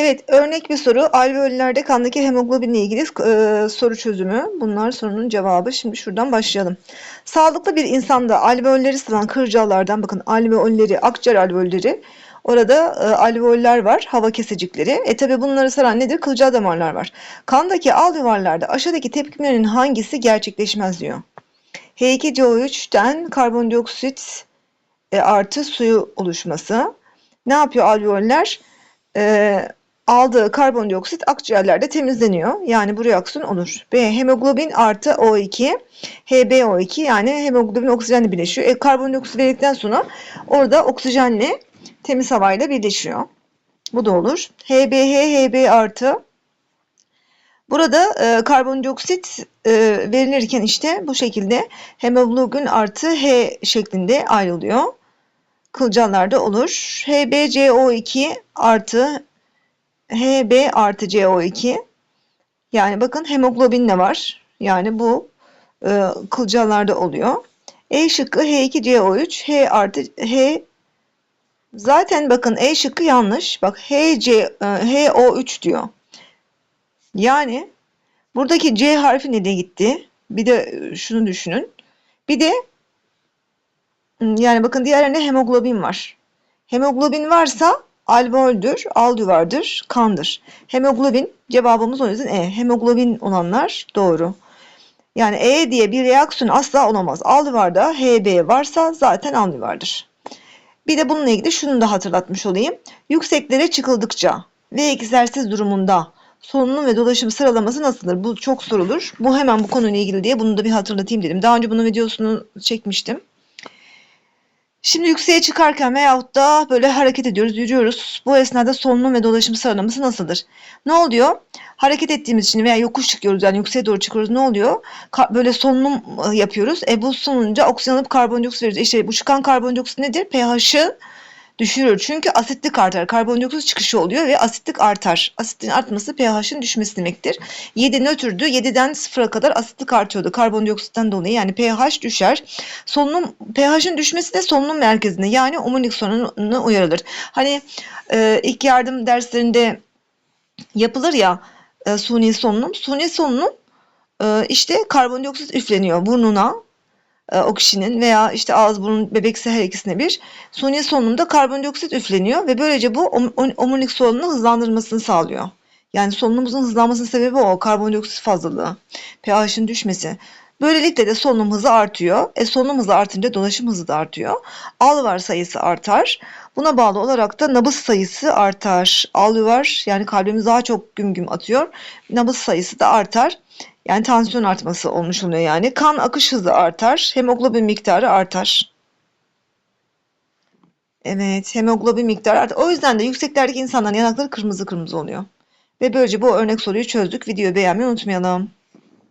Evet, örnek bir soru. Alveollerde kandaki hemoglobinle ilgili e, soru çözümü. Bunlar sorunun cevabı. Şimdi şuradan başlayalım. Sağlıklı bir insanda alveolleri sıvan kırcallardan bakın alveolleri, akciğer alveolleri. Orada e, alveoller var, hava kesecikleri. E tabi bunları saran nedir? Kılcal damarlar var. Kandaki alveollerde aşağıdaki tepkimenin hangisi gerçekleşmez diyor. H2CO3'ten karbondioksit e, artı suyu oluşması. Ne yapıyor alveoller? E, aldığı karbondioksit akciğerlerde temizleniyor. Yani bu reaksiyon olur. B. Hemoglobin artı O2 HbO2 yani hemoglobin oksijenle birleşiyor. E, karbondioksit verdikten sonra orada oksijenle temiz havayla birleşiyor. Bu da olur. HbH Hb artı Burada e, karbondioksit e, verilirken işte bu şekilde hemoglobin artı H şeklinde ayrılıyor. Kılcallarda olur. HbCO2 artı Hb artı CO2 yani bakın hemoglobin de var. Yani bu e, kılcallarda oluyor. E şıkkı H2CO3 H artı H zaten bakın E şıkkı yanlış. Bak HC e, HO3 diyor. Yani buradaki C harfi nereye gitti? Bir de şunu düşünün. Bir de yani bakın diğerlerinde hemoglobin var. Hemoglobin varsa alveoldür, alveolardır, kandır. Hemoglobin cevabımız o yüzden E. Hemoglobin olanlar doğru. Yani E diye bir reaksiyon asla olamaz. Alveolarda Hb varsa zaten alveolardır. Bir de bununla ilgili şunu da hatırlatmış olayım. Yükseklere çıkıldıkça ve egzersiz durumunda solunum ve dolaşım sıralaması nasıldır? Bu çok sorulur. Bu hemen bu konuyla ilgili diye bunu da bir hatırlatayım dedim. Daha önce bunun videosunu çekmiştim. Şimdi yükseğe çıkarken veyahut da böyle hareket ediyoruz, yürüyoruz. Bu esnada solunum ve dolaşım sıralaması nasıldır? Ne oluyor? Hareket ettiğimiz için veya yokuş çıkıyoruz yani yükseğe doğru çıkıyoruz. Ne oluyor? Ka böyle solunum ıı, yapıyoruz. E bu sonunca oksijen alıp karbondioksit veriyoruz. İşte bu çıkan karbondioksit nedir? pH'ı düşürür. Çünkü asitlik artar. Karbondioksit çıkışı oluyor ve asitlik artar. Asitin artması pH'ın düşmesi demektir. 7 nötrdü. 7'den 0'a kadar asitlik artıyordu karbondioksitten dolayı. Yani pH düşer. Solunum pH'ın düşmesi de solunum merkezinde yani omurilik sorununu uyarılır. Hani e, ilk yardım derslerinde yapılır ya e, suni solunum. Suni solunum e, işte karbondioksit üfleniyor burnuna o kişinin veya işte ağız burun bebekse her ikisine bir suni solunumda karbondioksit üfleniyor ve böylece bu omurilik solunumunu hızlandırmasını sağlıyor. Yani solunumumuzun hızlanmasının sebebi o karbondioksit fazlalığı, pH'in düşmesi. Böylelikle de solunum hızı artıyor. E solunum hızı artınca dolaşım hızı da artıyor. Alvar sayısı artar. Buna bağlı olarak da nabız sayısı artar. Alvar yani kalbimiz daha çok güm güm atıyor. Nabız sayısı da artar. Yani tansiyon artması olmuş oluyor yani. Kan akış hızı artar. Hemoglobin miktarı artar. Evet hemoglobin miktarı artar. O yüzden de yükseklerdeki insanların yanakları kırmızı kırmızı oluyor. Ve böylece bu örnek soruyu çözdük. Videoyu beğenmeyi unutmayalım.